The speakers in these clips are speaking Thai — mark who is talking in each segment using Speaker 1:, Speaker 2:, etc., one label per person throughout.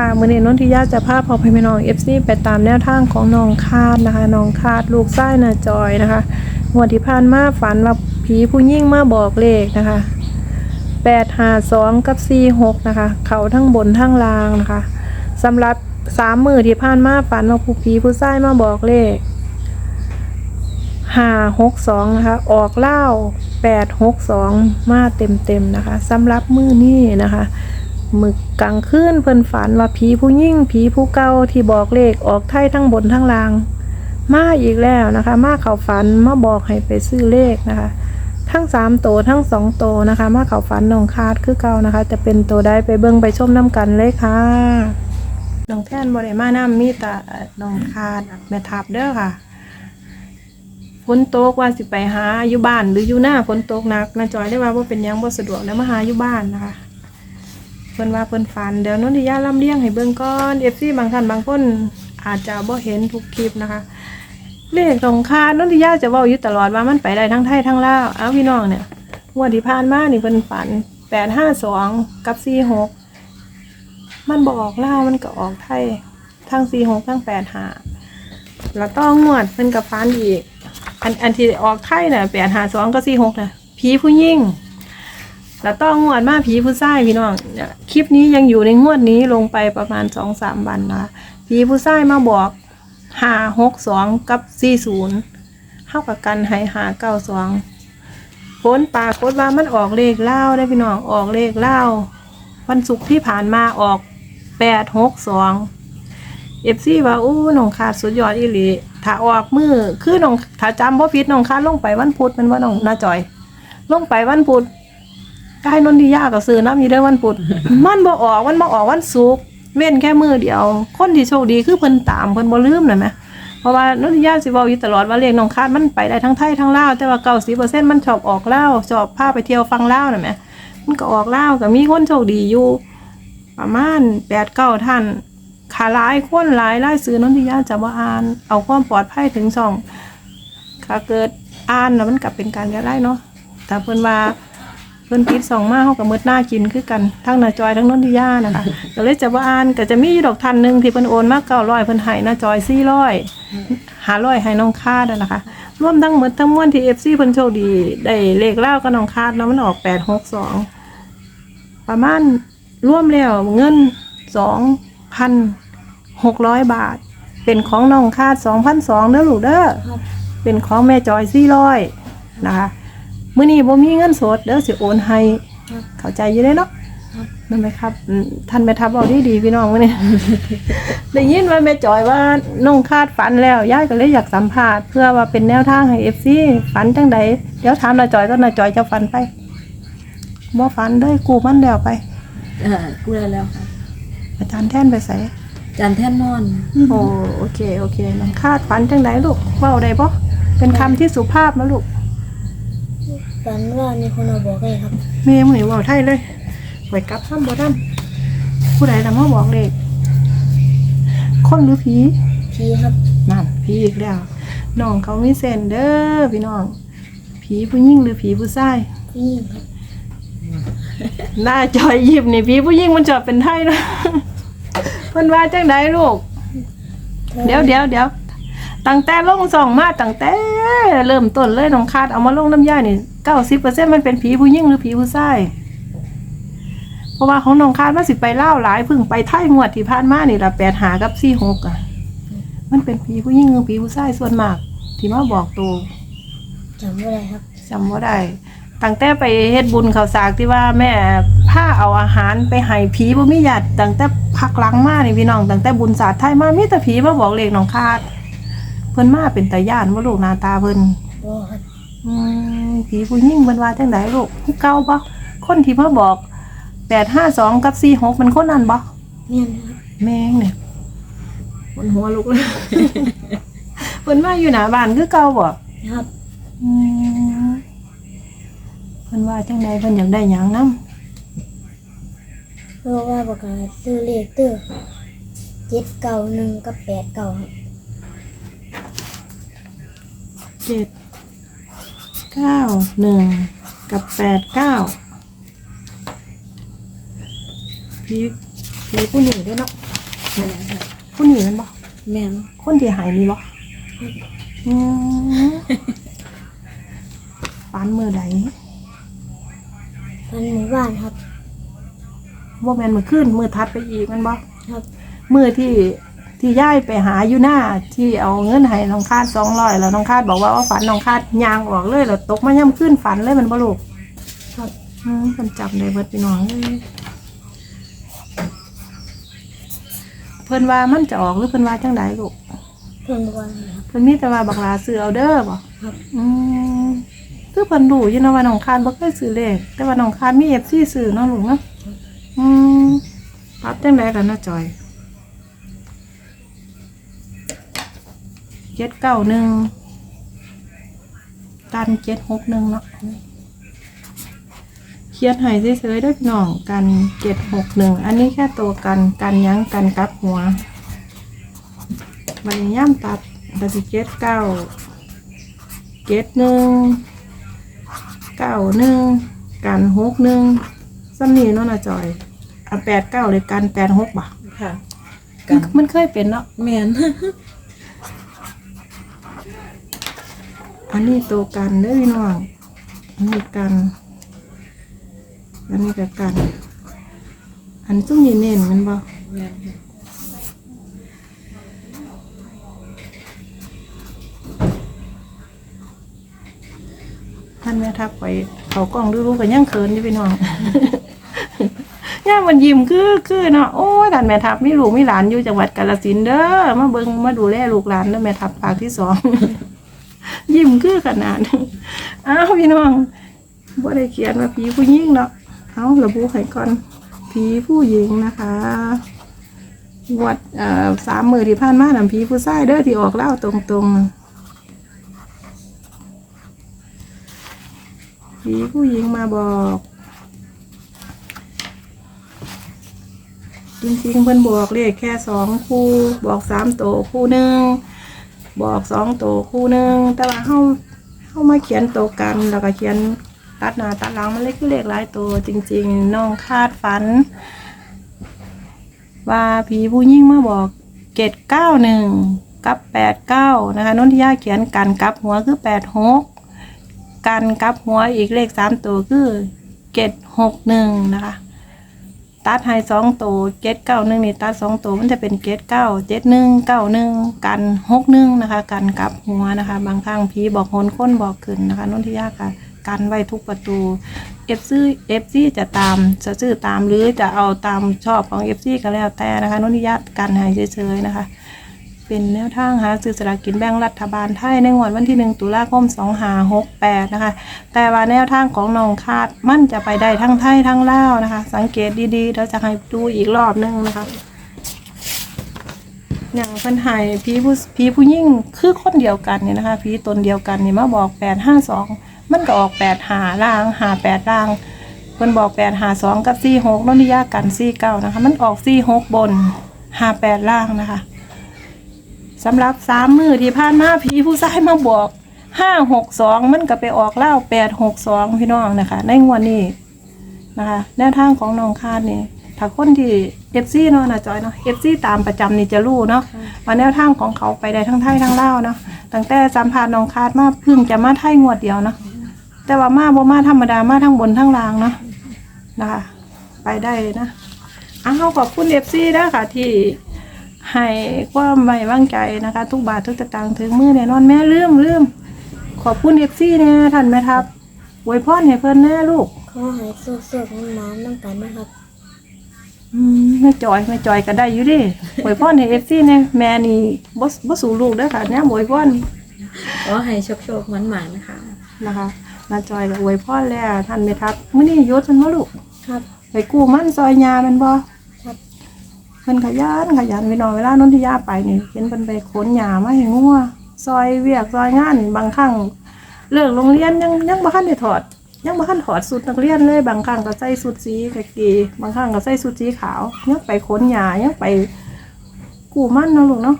Speaker 1: ค่ะมือนี้นนทิยาจะพาพอพี่น้องเอฟซีไปตามแนวทางของน้องคาดนะคะน้องคาดลูกไส้นาจอยนะคะงวดที่ผ่านมาฝันว่าผีผู้ยิ่งมาบอกเลขนะคะแปดหาสองกับสี่หกนะคะ เขาทั้งบนทั้งล่างนะคะสำหรับสามมือที่ผ่านมาฝันว่าผู้ผีผู้ไส้มาบอกเลขห้าหกสองนะคะ ออกเล่าแปดหกสองมาเต็มเต็มๆนะคะสำหรับมือนี้นะคะ มึกกลางคืนเพิ่นฝันว่าผีผู้ยิ่งผีผู้เก่าที่บอกเลขออกไทยทั้งบนทั้งล่าง มาอีกแล้วนะคะ มาเขาฝันมาบอกให้ไปซื้อเลขนะคะ ทั้งสามโตวทั้งสองโตวนะคะ มาเขาฝันน้องคาดคือเก่านะคะ จะเป็นตัวใดไปเบิ่งไปชมน้ำกันเลยค่ะน้องแท่นบริมาน้ำมีแต่น้องคาดแม่ทับเด้อค่ะฝนตกว่าสิไปหาอยู่บ้านหรืออยู่หน้าฝนตกหนักนาจอยได้ว่าว่าเป็นยังบ่สะดวกแล้วมาหาอยู่บ้านนะคะ เพิ่นว่าเพิ่นฝันเดี๋ยวนนทิยาลำเลียงให้เบิ่งก่อนเอฟซีบางท่านบางคนอาจจะบ่เห็นทุกคลิปนะคะเลขตรงคานนทิยาจะเว้าอยู่ตลอดว่ามันไปได้ทั้งไทยทั้งลาวเอาพี่น้องเนี่ยงวดที่ผ่านมานี่เพิ่นฝัน852กับ46มันบออกลาวมันก็ออกไทยทั้ง46ทั้ง85แล้วต้องงวดเพิ่นก็ฝันอีก อันอันที่ออกไทยน่ะ852กับ46น่ะผีผู้หญิง แล้วต้องงวดมาผีผู้ชายพี่น้องคลิปนี้ยังอยู่ในงวดนี้ลงไปประมาณสองสามวันนะผีผู้ชายมาบอกห้าหกสองกับสี่ศูนย์เท่ากับกันให้หาเก้าสองผลปรากฏว่ามันออกเลขเล่าได้พี่น้องออกเลขเล่าวันศุกร์ที่ผ่านมาออกแปดหกสองเอฟซีว่าอู้น้องขาสุดยอดอีหลีถ้าออกมือคือน้องถ้าจำพ่ผิดน้องขาลงไปวันพุธมันว่าน้องนาจอย ลงไปวันพุธ กายนนทิยาก็ซื้อน้ำอยู่ได้อวันพุธมันบ่ออกมันบ่ออกวันศุกร์เว้นแค่มือเดียว คนที่โชคดีคือเพิ่นตามเพิ่นบ่ลืมน่ะแหมเพราะว่านนทิยาสิเว้าอยู่ตลอดว่าเลขน้องคาดมันไปได้ทั้งไทยทั้งลาวแต่ว่า90%มันชอบออกลาวชอบพาไปเที่ยวฟังลาวน่ะแหมมันก็ออกลาวก็มีคนโชคดีอยู่ ประมาณ8-9ท่านขาหลายคนหลายหลายซื้อนนทิยาจะบ่อ่าน เอาความปลอดภัยถึงช่องถ้าเกิดอ่านน่ะมันก็เป็นการแก้ไล่เนาะแต่เพิ่นว่า เพิ่นปิดสองมาเฮากับมืดหน้ากินคือกันทั้งนาจอยทั้งนนทิยานะคะก็เลยจะว่าอ่านก็จะมีอยู่ดอกทันหนึงที่เพิ่นโอนมา900เพิ่นให้หน้าจอย400 500ให้น้องคาดนั่นนะคะรวมทั้งหมดทั้งมวลที่ FC เพิ่นโชคดีได้เลขเล่ากับน้องคาดเนาะมันออก862ประมาณรวมแล้วเงิน2,600 บาท เป็นของน้องคาด2,200เด้อลูกเด้อเป็นของแม่จอย400นะคะ มื่อนี้บ่มีเงินสดเด้อสิโอนให้
Speaker 2: ครับ
Speaker 1: เข้าใจอยู่เด้เนาะ
Speaker 2: ครับ
Speaker 1: นั่นไหมครับอืมท่านแม่ทัพเอาดีดีๆพี่น้องมื้อนี้ ได้ยินว่าแม่จอยว่าน้องคาดฝันแล้วยายก็เลยอยากสัมภาษณ์เพื่อว่าเป็นแนวทางให้ FC ฝันจังใดเดี๋ยวถามน้าจอยก็น้าจอยจะฝันไปบ่ฝันเด้อกูมันแล้วไป
Speaker 2: เออกูได้แล้วค่ะ
Speaker 1: อาจารย์แท่นไปใส่
Speaker 2: จานแท่นนอน
Speaker 1: โอ้โอเคโอเคน้องคาดฝันจังใดลูกเว้าได้บ่เป็นคำที่สุภาพนะลูก
Speaker 3: ฝันว่ามีคนมาบอกเลยครับ
Speaker 1: แม่มื้อนี้เว้าไทยเลยไว้กลับทำบ่ทำผู้ใดล่ะมาบอกเลขคนหรือผี
Speaker 3: พีครับ
Speaker 1: นั่นผีอีกแล้วน้องเขามีเส้นเด้อพี่น้อง ผีผู้หญิงหรือผีผู้ชาย
Speaker 3: พี่ยิ่งครับ
Speaker 1: หน้าจอยยิบนี่ผีผู้หญิงมันชอบเป็นไทยนะเพิ่นว่าจังไดลูก เดี๋ยวเดี๋ยวเดี๋ยวตั้งแต่ลงสองมาตั้งแต่ เริ่มต้นเลยน้องคาดเอามาลงน้ำย่านี่เก้าสิบเปอร์เซ็นมันเป็นผีผู้หญิงหรือผีผู้ชายเพราะว่าของน้องคาดว่าสิไปเล่าวหลายเพึ่งไปไทยงวดที่ผ่านมานี่ละแปดหากับสี่หกอะ มันเป็นผีผู้หญิงหรือผีผู้ชายส่วนมาก ที่มาบอกตัว
Speaker 3: จำไม่ได้ครับ
Speaker 1: จำว่าได้ตั้งแต่ไปเฮ็ดบุญเขาวสากที่ว่าแม่ผ้าเอาอาหารไปให้ผีบ่มีญาติตั้งแต่พักหลังมานี่พี่น้องตั้งแต่บุญศาสตร์ไทยมามีแต่ผีมาบอกเลขน้องคาดเพิ่นมาเป็นตาย่านว่าลูกหน้าตาเพิ่น
Speaker 3: บอครับ
Speaker 1: อืมผีผู้หญิงเพิ่นว่าจังไดลูกผู้เก่าบ่คนที่มาบอก852กับ46มันคนนั้นบ่
Speaker 3: เมียนครับ
Speaker 1: แม่งเนี่ยบนหัวลูกเลยเพิ่นมาอยู่หน้าบ้านคือเก่าบ่
Speaker 3: ครับ
Speaker 1: อืมเพิ่นว่าจังไดเพิ่นอยากได้หยังนํ
Speaker 3: เพราะว่าประกาศซื้อเลขตื้อเจ็ดเก้าหนึ่งกับแปดเก้าครับ
Speaker 1: เจ็ดเก้าหนึ่งกับแปดเก้าผีผีผู้หนีด้วยเนาะ
Speaker 2: แม่นค่ะ
Speaker 1: ผู้หนีแมันบ่
Speaker 2: แม่น
Speaker 1: คนที่หายนี่บ่อืมฝันมือใด
Speaker 3: พันหมู่บ้านครับ
Speaker 1: บ่แม่นมือขึ้นมือทัดไปอีกแมันบ่
Speaker 3: ครับ
Speaker 1: มือที่ ที่ย้ายไปหาอยู่หน้าที่เอาเงินให้น้องคาดสองร้อยแล้วน้องคาดบอกว่าว่าฝันน้องคาดยางออกเลยแล้วตกมาย่ำขึ้นฝันเลยมันบ่ลูก
Speaker 3: ครับ
Speaker 1: อืมมันจำได้เบิดพี่น้องเลยเพิ่นว่ามันจะออกหรือเพิ่นว่าจังไดลูก
Speaker 3: เพื่อนว่า
Speaker 1: เพิ่นมีแต่ว่าบักลาซื้อเอาเด้อบ่
Speaker 3: ครับ
Speaker 1: อืมคือเพิ่นรู้อยู่นะว่าน้องคานบ่เคยซื้อเลขแต่ว่าน้องคานมี FC ซื้อเนาะลูกเนาะอืมปรับจังไดกันนะจอย เจ็ดเก้าหนึ่งกันเจ็ดหกหนึ่งเนาะเขียนให้เฉยๆเด้วยพี่น้องกันเจ็ดหกหนึ่งอันนี้แค่ตัวกันกันหยั้งกันกลับหัวมันย่ำตัดตัดสิเจ็ดเก้าเจ็ดหนึ่งเก้าหนึ่งกันหกหนึ่งซ้ำนี่เนาะนะจอยอันแปดเก้าเลยกันแปดหกบ่ะ
Speaker 2: ค่ะ
Speaker 1: มัน
Speaker 2: กัน
Speaker 1: มันเคยเป็นเนาะ
Speaker 2: แม่น
Speaker 1: อันนี้ตัวกันเด้อพี่น้องอันนี้กัน อันนี้ก็กัน อันซุ้มยีเน้นมันบ่
Speaker 2: แม่นค่ะ
Speaker 1: ท่านแม่ทักไปเขากล้องดูรู้กันยังเขินอยู่พี่น้องย่ามันยิ้มคือคือเนาะโอ้ยท่านแม่ทัพมีลูกมีหลานอยู่จังหวัดกาฬสินเด้อมาเบิงมาดูแลลูกหลานเด้อแม่ทัพภาคที่สอง ยิ้มคือขนาดอ้าวพี่น้องบ่ได้เขียนว่าผีผู้หญิงเนาะเอาระบุให้ก่อนผีผู้หญิงนะคะวัดสามมือที่ผ่านมาหนํผีผู้ชายเด้อที่ออกเล่าตรงๆผีผู้หญิงมาบอกจริงๆเพิ่อนบอกเลขแค่สองคู่บอกสามโตคู่หนึ่ง บอกสองโตวคู่หนึ่งแต่ว่าเฮาเฮามาเขียนโตวกันแล้วก็เขียนตัดหน้าตัดหลังมันเล็กเลขหลายตัวจริง ๆน้องคาดฝัน ว่าผีผู้ยิ่งมาบอกเกตเก้าหนึ่งกับแปดเก้านะคะนนทิยาเขียนกันกับหัวคือแปดหกกันกับหัวอีกเลขสามตัวคือเกตหกหนึ่งนะคะ ตัดให้สองตัวเจ็ดเก้าหนึ่งนี่ตัดสองตัวมันจะเป็นเจ็ดเก้าเจ็ดหนึ่งเก้าหนึ่งกันหกหนึ่งนะคะกันกลับหัวนะคะ บางครั้งพีบอกหนค้นบอกขึ้นนะคะนนทิยาค่ะกันไว้ทุกประตูเอฟซีเอฟซีจะตามจะซื้อตามหรือจะเอาตามชอบของเอฟซีก็แล้วแต่นะคะนนทิยากันให้เฉยๆนะคะ เป็นแนวทางหาซื้อสลากกินแบ่งรัฐบาลไทยในงวดวันที่หนึ่งตุลาคมสองหาหกแปดนะคะ แต่ว่าแนวทางของน้องคาดมันจะไปได้ทั้งไทยทั้งลาวนะคะ สังเกตดีๆเราจะให้ดูอีกรอบหนึงนะคะอย่างเพิ่นหายผีผู้ผีผู้ยิ่งคือคนเดียวกันเนี่ยนะคะผีตนเดียวกันนี่มาบอกแปดห้าสองมันก็ออกแปดหาล่างหาแปดล่างเพิ่นบอกแปดหาสองกับสี่หกนนทิยากันสี่เก้านะคะ มันออกสีหกบนหาแปดล่างนะคะ สำหรับสามมือที่ผ่านมาผีผู้ชายมาบอกห้าหกสองมันก็ไปออกเล่าแปดหกสองพี่น้องนะคะ ในงวดนี้นะคะแนวทางของน้องคาดนี่ถ้าคนที่เอฟซีเนาะนะจอยเนาะเอฟซีตามประจำนี่จะรู้เนาะว่าแนวทางของเขาไปได้ทั้งไทยทั้งเล่าวเนาะตั้งแต่สัมภาษณ์น้องคาดมาเพิ่งจะมาไทยงวดเดียวเนาะแต่ว่ามาบ่มาธรรมดามาทั้งบนทั้งล่างเนาะนะคะ ไปได้เลยนะอ้าวขอบคุณเอฟซีนะค่ะที่ ให้ความไว้วางใจนะคะ ทุกบาททุกสตางค์ถึงมือแน่นอนแม่ลืมลืมขอบคุณเอฟซีเนี่ยท่านแม่ทับอวยพรให้เพิ่นแน่ลูก
Speaker 3: ขอให้สุขๆมันมาน้ำกันนะครับ
Speaker 1: อืมแม่จอยแม่จอยก็ได้อยู่ดิอวยพรให้เอฟซีเนี่ยแม่นี่บ่บ่สู่ลูกเด้อค่ะเนี่ยอวยพร
Speaker 2: ขอให้โชคโชคๆมันหมานๆนะคะ
Speaker 1: นะคะน้าจอยก็อวยพรแล้วท่านแม่ทับมื้อนี้ยศมันบ่ลูก
Speaker 3: ครับ
Speaker 1: ไปกู้มันซอยยาแมันบ่
Speaker 3: ครับ
Speaker 1: เพิ่นขยันขยันไปนอนเวลานนทิยาไปนี่เห็นเพิ่นไปขนหญ้ามาให้งัวซอยเวียกซอยงานบางครั้งเลิกโรงเรียนยังยังบ่ทันได้ถอด ยังบ่ทันถอดสุดนักเรียนเลยบางครั้งก็ใส่สุดสีกะกีบางครั้งก็ใส่สุดสีขาวยังไปขนหญ้ายังไปกู้มั่นเนาะลูกเนาะ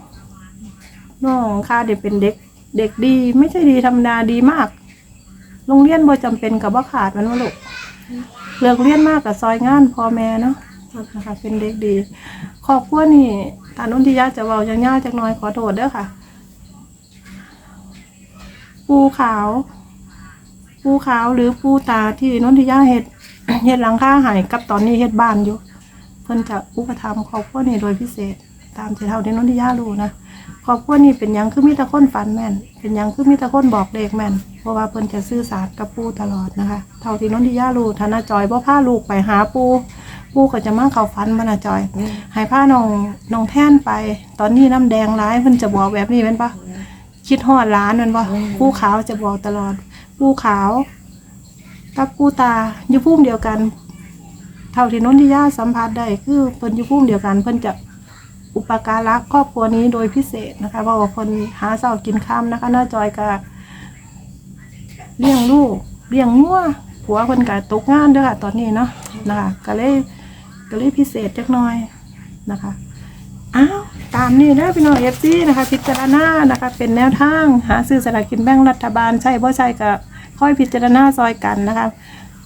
Speaker 1: น้องค่าเด็กเป็นเด็ก เด็กดี ไม่ใช่ดีธรรมดาดีมาก โรงเรียนบ่จำเป็นกับบ่าขาดมันว่าลูกเลิกเรียนมากกับซอยงานพ่อแม่เนาะ นะคะเป็นเด็กดีครอบครัวนี่ตานุ่นที่ยาจะเว้ายังยาจักน้อยขอโทษเด้อค่ะ ปูขาว ปูขาวหรือปูตาที่นนทิยาเฮ็ดเฮ็ดหลังคาหายกับตอนนี้เฮ็ดบ้านอยู่ เพิ่นจะอุปถัมภ์ครอบครัวนี้โดยพิเศษ ตามเท่าที่นนทิยารู้นะครอบครัวนี้เป็นยังคือมีต่คนฝันแม่น เป็นยังคือมีต่คนบอกเลขแม่น เพราะว่าเพิ่นจะสื่อสารกับปูตลอดนะคะ เท่าที่นนทิยารู้ธนาจอยบ่พาลูกไปหาปู ปูก็จะมาเข้าฝันมานะจอย ให้พาน้องน้องแท่นไป ตอนนี้น้ำแดงร้ายเพิ่นจะบอกแบบนี้แม่นปะคิดฮอดร้านแมันบ่ผู้ขาวจะบอกตลอด ผู้ขาวกับผู้ตาอยู่ภูมิเดียวกัน เท่าที่นนทิยาสัมผัสได้คือเพิ่นอยู่ภูมิเดียวกัน เพิ่นจะอุปการะครอบครัวนี้โดยพิเศษนะคะเพราะว่าคนหาเช้ากินค่ำนะคะหน้าจอยก็เลี้ยงลูกเลี้ยงงัวผัวเพิ่นก็ตกงานเด้อค่ะ ตอนนี้เนาะนะคะก็เลย ก็เลยพิเศษจักหน่อยนะคะอ้าวตามนี้นะพี่น้องเอฟซีนะคะ พิจารณานะคะ เป็นแนวทางหาซื้อสลากกินแบ่งรัฐบาลใช่บ่ใช่ก็ค่อยพิจารณาซอยกันนะคะ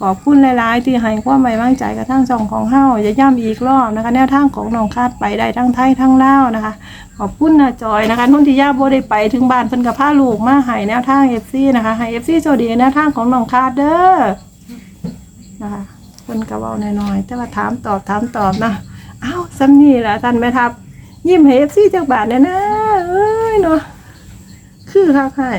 Speaker 1: ขอบคุณหลาย ๆ ที่ให้ความไว้วางใจกับทางช่องของเฮาอย่าย่ำอีกรอบนะคะ แนวทางของน้องคาดไปได้ทั้งไทยทั้งลาวนะคะ ขอบคุณนะจอยนะคะนุ่นที่ย่าโบได้ไปถึงบ้านเพิ่นกับผ้าลูกมาให้แนวทางเอฟซีนะคะให้เอฟซีโชคดีแนวทางของน้องคาดเด้อนะคะ พิ่นก็เว้าน้อยๆแต่ว่าถามตอบถามตอบนะอ้าวซ้ำนี่ล่ะท่านแม่ทัพยิ้มให้เอฟซีจากบาทเนี่ยนะเอ้ยเนาะคือค่ะค่ะ